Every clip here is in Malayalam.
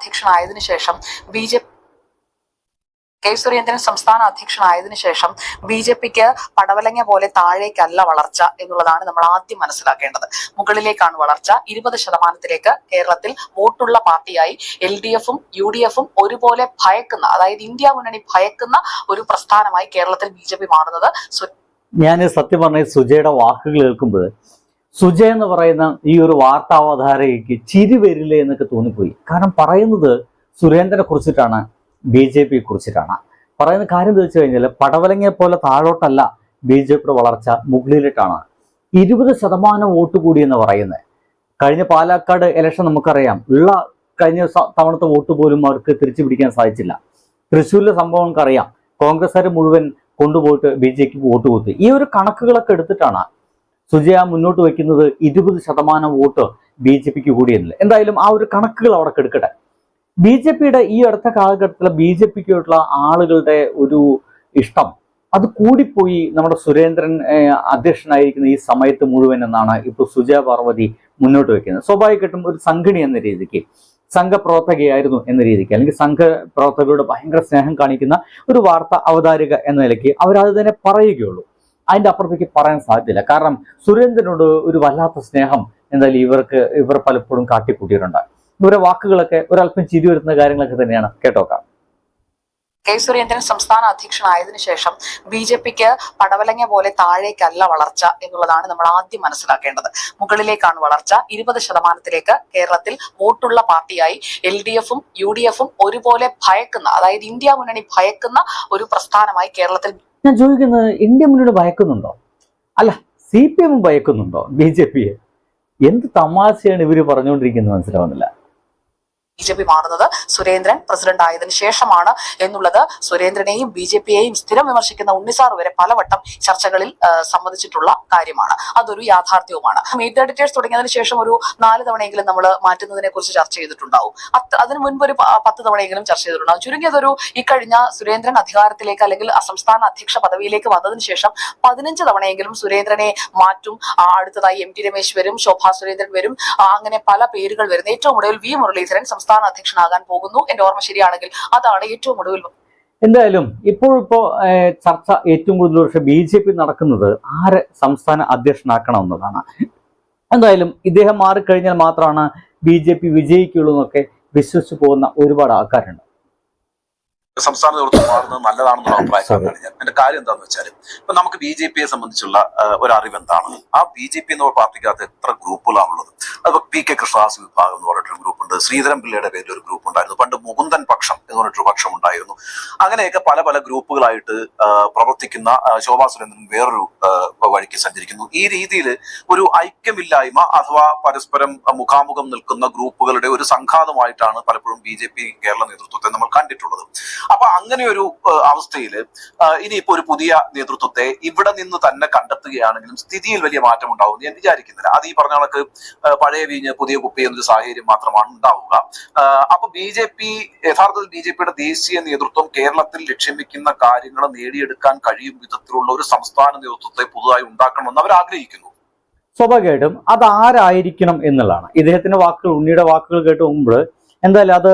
അധ്യക്ഷനായതിനു ശേഷം ബി ജെ കെ സുരേന്ദ്രൻ സംസ്ഥാന അധ്യക്ഷനായതിനു ശേഷം ബി ജെ പിക്ക് പടവലങ്ങ പോലെ താഴേക്കല്ല വളർച്ച എന്നുള്ളതാണ് നമ്മൾ ആദ്യം മനസ്സിലാക്കേണ്ടത്. മുകളിലേക്കാണ് വളർച്ച. ഇരുപത് ശതമാനത്തിലേക്ക് കേരളത്തിൽ വോട്ടുള്ള പാർട്ടിയായി എൽ ഡി എഫും യു ഡി എഫും ഒരുപോലെ ഭയക്കുന്ന അതായത് ഇന്ത്യ മുന്നണി ഭയക്കുന്ന ഒരു പ്രസ്ഥാനമായി കേരളത്തിൽ ബി ജെ പി മാറുന്നത് ഞാൻ സത്യം പറഞ്ഞ സുജയുടെ വാക്കുകൾ കേൾക്കുമ്പോൾ സുജ എന്ന് പറയുന്ന ഈ ഒരു വാർത്താവതാരകയ്ക്ക് ചിരി വരില്ലേ എന്നൊക്കെ തോന്നിപ്പോയി. കാരണം പറയുന്നത് സുരേന്ദ്രനെ കുറിച്ചിട്ടാണ് ബി ജെ പി കുറിച്ചിട്ടാണ്. പറയുന്ന കാര്യം എന്താ വെച്ച് കഴിഞ്ഞാൽ പടവലങ്ങയെ പോലെ താഴോട്ടല്ല ബി ജെ പിയുടെ വളർച്ച മുകളിലിട്ടാണ്. ഇരുപത് ശതമാനം വോട്ട് കൂടി എന്ന് പറയുന്നത് കഴിഞ്ഞ പാലക്കാട് ഇലക്ഷൻ നമുക്കറിയാം. ഉള്ള കഴിഞ്ഞ തവണത്തെ വോട്ട് പോലും അവർക്ക് തിരിച്ചു പിടിക്കാൻ സാധിച്ചില്ല. തൃശ്ശൂരിലെ സംഭവം നമുക്കറിയാം. കോൺഗ്രസ്സുകാർ മുഴുവൻ കൊണ്ടുപോയിട്ട് ബി ജെ പിക്ക് വോട്ട് കൊടുത്തു. ഈ ഒരു കണക്കുകളൊക്കെ എടുത്തിട്ടാണ് സുജയ മുന്നോട്ട് വയ്ക്കുന്നത് ഇരുപത് ശതമാനം വോട്ട് ബി ജെ പിക്ക് കൂടിയെന്നില്ല. എന്തായാലും ആ ഒരു കണക്കുകൾ അവിടെ കെടുക്കട്ടെ. ബി ജെ പിയുടെ ഈ അടുത്ത കാലഘട്ടത്തിലെ ബി ജെ പിക്കുള്ള ആളുകളുടെ ഒരു ഇഷ്ടം അത് കൂടിപ്പോയി നമ്മുടെ സുരേന്ദ്രൻ അധ്യക്ഷനായിരിക്കുന്ന ഈ സമയത്ത് മുഴുവൻ എന്നാണ് ഇപ്പോൾ സുജയ പാർവതി മുന്നോട്ട് വയ്ക്കുന്നത് സ്വാഭാവികമായിട്ടും ഒരു സംഘടി എന്ന രീതിക്ക് സംഘപ്രവർത്തകയായിരുന്നു എന്ന രീതിക്ക് അല്ലെങ്കിൽ സംഘപ്രവർത്തകരോട് ഭയങ്കര സ്നേഹം കാണിക്കുന്ന ഒരു വാർത്ത അവതാരിക എന്ന നിലയ്ക്ക് അവരത് തന്നെ പറയുകയുള്ളൂ. അതിന്റെ അപ്പുറത്തേക്ക് പറയാൻ സാധ്യതയില്ല. കാരണം സുരേന്ദ്രനോട് ഒരു വല്ലാത്ത സ്നേഹം എന്തായാലും ഇവർക്ക് ഇവർ പലപ്പോഴും കാട്ടിക്കൂട്ടിയിട്ടുണ്ട്. ഇവരുടെ വാക്കുകളൊക്കെ ഒരല്പം ചിരി വരുന്ന കാര്യങ്ങളൊക്കെ തന്നെയാണ്. കേട്ടോക്കാം കെ സുരേന്ദ്രൻ സംസ്ഥാന അധ്യക്ഷനായതിനു ശേഷം ബി ജെ പിക്ക് പടവലങ്ങ പോലെ താഴേക്കല്ല വളർച്ച എന്നുള്ളതാണ് നമ്മൾ ആദ്യം മനസ്സിലാക്കേണ്ടത്. മുകളിലേക്കാണ് വളർച്ച. ഇരുപത് ശതമാനത്തിലേക്ക് കേരളത്തിൽ വോട്ടുള്ള പാർട്ടിയായി എൽ ഡി എഫും യു ഡി എഫും ഒരുപോലെ ഭയക്കുന്ന അതായത് ഇന്ത്യ മുന്നണി ഭയക്കുന്ന ഒരു പ്രസ്ഥാനമായി കേരളത്തിൽ ഞാൻ ചോദിക്കുന്നത് ഇന്ത്യ മുന്നോട്ട് ഭയക്കുന്നുണ്ടോ? അല്ല സി പി എം ഭയക്കുന്നുണ്ടോ? ബി ജെ പിയെ? എന്ത് തമാശയാണ് ഇവർ പറഞ്ഞുകൊണ്ടിരിക്കുന്നത്? മനസ്സിലാവുന്നില്ല. ബി ജെ പി മാറുന്നത് സുരേന്ദ്രൻ പ്രസിഡന്റ് ആയതിനു ശേഷമാണ് എന്നുള്ളത് സുരേന്ദ്രനെയും ബി ജെ പിയെയും സ്ഥിരം വിമർശിക്കുന്ന ഉണ്ണിസാർ വരെ പലവട്ടം ചർച്ചകളിൽ സംബന്ധിച്ചിട്ടുള്ള കാര്യമാണ്. അതൊരു യാഥാർത്ഥ്യവുമാണ്. മീറ്റ് എഡിറ്റേഴ്സ് തുടങ്ങിയതിന് ശേഷം ഒരു നാല് തവണയെങ്കിലും നമ്മൾ മാറ്റുന്നതിനെ കുറിച്ച് ചർച്ച ചെയ്തിട്ടുണ്ടാവും. അത് അതിന് മുൻപ് ഒരു പത്ത് തവണയെങ്കിലും ചർച്ച ചെയ്തിട്ടുണ്ടാവും. ചുരുങ്ങിയതൊരു ഇക്കഴിഞ്ഞ സുരേന്ദ്രൻ അധികാരത്തിലേക്ക് അല്ലെങ്കിൽ സംസ്ഥാന അധ്യക്ഷ പദവിയിലേക്ക് വന്നതിന് ശേഷം പതിനഞ്ച് തവണയെങ്കിലും സുരേന്ദ്രനെ മാറ്റും. അടുത്തതായി എം ടി രമേശ് വരും ശോഭാ സുരേന്ദ്രൻ വരും. അങ്ങനെ പല പേരുകൾ വരുന്നു. ഏറ്റവും ഒടുവിൽ വി മുരളീധരൻ സംസ്ഥാന അധ്യക്ഷനാകാൻ പോകുന്നു. എന്റെ ഓർമ്മ ശരിയാണെങ്കിൽ അതാണ് ഏറ്റവും ഒടുവിൽ എന്തായാലും ഇപ്പോഴിപ്പോ ചർച്ച ഏറ്റവും കൂടുതൽ പക്ഷേ ബി ജെ പി നടക്കുന്നത് ആരെ സംസ്ഥാന അധ്യക്ഷനാക്കണം എന്നതാണ്. എന്തായാലും ഇദ്ദേഹം മാറിക്കഴിഞ്ഞാൽ മാത്രമാണ് ബി ജെ പി വിജയിക്കുള്ളൂ എന്നൊക്കെ വിശ്വസിച്ചു പോകുന്ന ഒരുപാട് ആൾക്കാരുണ്ട്. സംസ്ഥാന നേതൃത്വം മാറുന്നത് നല്ലതാണെന്നുള്ള അഭിപ്രായക്കാരനാണ് ഞാൻ. എന്റെ കാര്യം എന്താണെന്ന് വെച്ചാൽ ഇപ്പൊ നമുക്ക് ബി ജെ പിയെ സംബന്ധിച്ചുള്ള ഒരു അറിവ് എന്താണ് ആ ബി ജെ പി എന്ന പാർട്ടിക്കകത്ത് എത്ര ഗ്രൂപ്പുകളാണുള്ളത്? അതിപ്പോ പി കെ കൃഷ്ണദാസ് വിഭാഗം എന്ന് പറഞ്ഞിട്ടൊരു ഗ്രൂപ്പ് ഉണ്ട്. ശ്രീധരൻ പിള്ളയുടെ പേരിൽ ഒരു ഗ്രൂപ്പ് ഉണ്ടായിരുന്നു. പണ്ട് മുകുന്ദൻ പക്ഷം എന്ന് പറഞ്ഞിട്ടൊരു പക്ഷം ഉണ്ടായിരുന്നു. അങ്ങനെയൊക്കെ പല പല ഗ്രൂപ്പുകളായിട്ട് പ്രവർത്തിക്കുന്ന ശോഭാ സുരേന്ദ്രൻ വേറൊരു വഴിക്ക് സഞ്ചരിക്കുന്നു. ഈ രീതിയിൽ ഒരു ഐക്യമില്ലായ്മ അഥവാ പരസ്പരം മുഖാമുഖം നിൽക്കുന്ന ഗ്രൂപ്പുകളുടെ ഒരു സംഘാതമായിട്ടാണ് പലപ്പോഴും ബി ജെ പി കേരള നേതൃത്വത്തെ നമ്മൾ കണ്ടിട്ടുള്ളത്. അപ്പൊ അങ്ങനെ ഒരു അവസ്ഥയിൽ ഇനിയിപ്പോ ഒരു പുതിയ നേതൃത്വത്തെ ഇവിടെ നിന്ന് തന്നെ കണ്ടെത്തുകയാണെങ്കിലും സ്ഥിതിയിൽ വലിയ മാറ്റം ഉണ്ടാവും ഞാൻ വിചാരിക്കുന്നില്ല. അത് ഈ പറഞ്ഞ കണക്ക് പഴയ വീഞ്ഞ് പുതിയ കുപ്പി എന്നൊരു സാഹചര്യം മാത്രമാണ് ഉണ്ടാവുക. അപ്പൊ ബി ജെ പി യഥാർത്ഥത്തിൽ ബി ജെ പിയുടെ ദേശീയ നേതൃത്വം കേരളത്തിൽ ലക്ഷ്യം വെക്കുന്ന കാര്യങ്ങൾ നേടിയെടുക്കാൻ കഴിയും വിധത്തിലുള്ള ഒരു സംസ്ഥാന നേതൃത്വത്തെ പുതുതായി ഉണ്ടാക്കണമെന്ന് അവർ ആഗ്രഹിക്കുന്നു. സ്വാഭാവികമായിട്ടും അത് ആരായിരിക്കണം എന്നുള്ളതാണ്. ഇദ്ദേഹത്തിന്റെ വാക്കുകൾ ഉണ്ണിയുടെ വാക്കുകൾ കേട്ട് മുമ്പ് എന്തായാലും അത്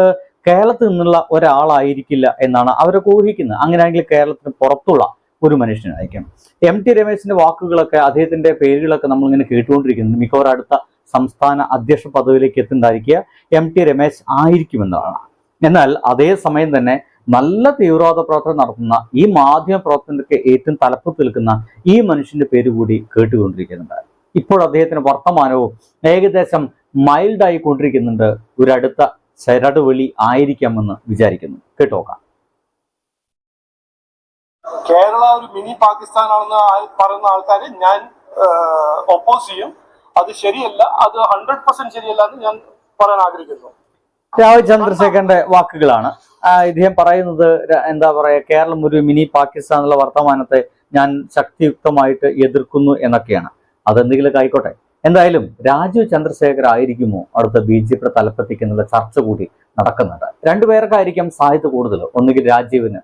കേരളത്തിൽ നിന്നുള്ള ഒരാളായിരിക്കില്ല എന്നാണ് അവരൊക്കെ ഊഹിക്കുന്നത്. അങ്ങനെയാണെങ്കിൽ കേരളത്തിന് പുറത്തുള്ള ഒരു മനുഷ്യനായിരിക്കും. എം ടി രമേശിന്റെ വാക്കുകളൊക്കെ അദ്ദേഹത്തിന്റെ പേരുകളൊക്കെ നമ്മളിങ്ങനെ കേട്ടുകൊണ്ടിരിക്കുന്നത് മിക്കവാറും അടുത്ത സംസ്ഥാന അധ്യക്ഷ പദവിയിലേക്ക് എത്തുന്നതായിരിക്കുക എം ടി രമേശ് ആയിരിക്കുമെന്നതാണ് എന്നാൽ അതേ സമയം തന്നെ നല്ല തീവ്രവാദ പ്രവർത്തനം നടത്തുന്ന ഈ മാധ്യമ പ്രവർത്തനങ്ങൾക്ക് ഏറ്റവും തലപ്പത്ത് നിൽക്കുന്ന ഈ മനുഷ്യന്റെ പേര് കൂടി കേട്ടുകൊണ്ടിരിക്കുന്നുണ്ട്. ഇപ്പോൾ അദ്ദേഹത്തിന് വർത്തമാനവും ഏകദേശം മൈൽഡായി കൊണ്ടിരിക്കുന്നുണ്ട് ഒരു അടുത്ത ചരടുവെളി ആയിരിക്കാമെന്ന് വിചാരിക്കുന്നു. കേട്ടോക്കാം. കേരള ഒരു മിനി പാകിസ്ഥാനാണെന്ന് പറയുന്ന ആൾക്കാരെ ഞാൻ ഒപ്പോസ് ചെയ്യും. അത് ശരിയല്ല അത് ഹൺഡ്രഡ് പെർസെന്റ് ശരിയല്ല എന്ന് ഞാൻ പറയാൻ ആഗ്രഹിക്കുന്നു. രാഹുൽ ചന്ദ്രശേഖരന്റെ വാക്കുകളാണ്. ഇദ്ദേഹം പറയുന്നത് എന്താ പറയാ കേരളം ഒരു മിനി പാകിസ്ഥാൻ എന്നുള്ള വർത്തമാനത്തെ ഞാൻ ശക്തിയുക്തമായിട്ട് എതിർക്കുന്നു എന്നൊക്കെയാണ്. അതെന്തെങ്കിലുമൊക്കെ ആയിക്കോട്ടെ. എന്തായാലും രാജു ചന്ദ്രശേഖർ ആയിരിക്കുമോ അടുത്ത ബി ജെ പിയുടെ തലപ്പത്തേക്കെന്നുള്ള ചർച്ച കൂടി നടക്കുന്നുണ്ട്. രണ്ടുപേർക്കായിരിക്കും സാധ്യത കൂടുതൽ. ഒന്നുകിൽ രാജീവിന്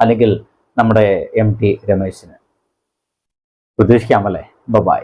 അല്ലെങ്കിൽ നമ്മുടെ എം ടി രമേശിന്. പ്രതീക്ഷിക്കാമല്ലേ ബൈ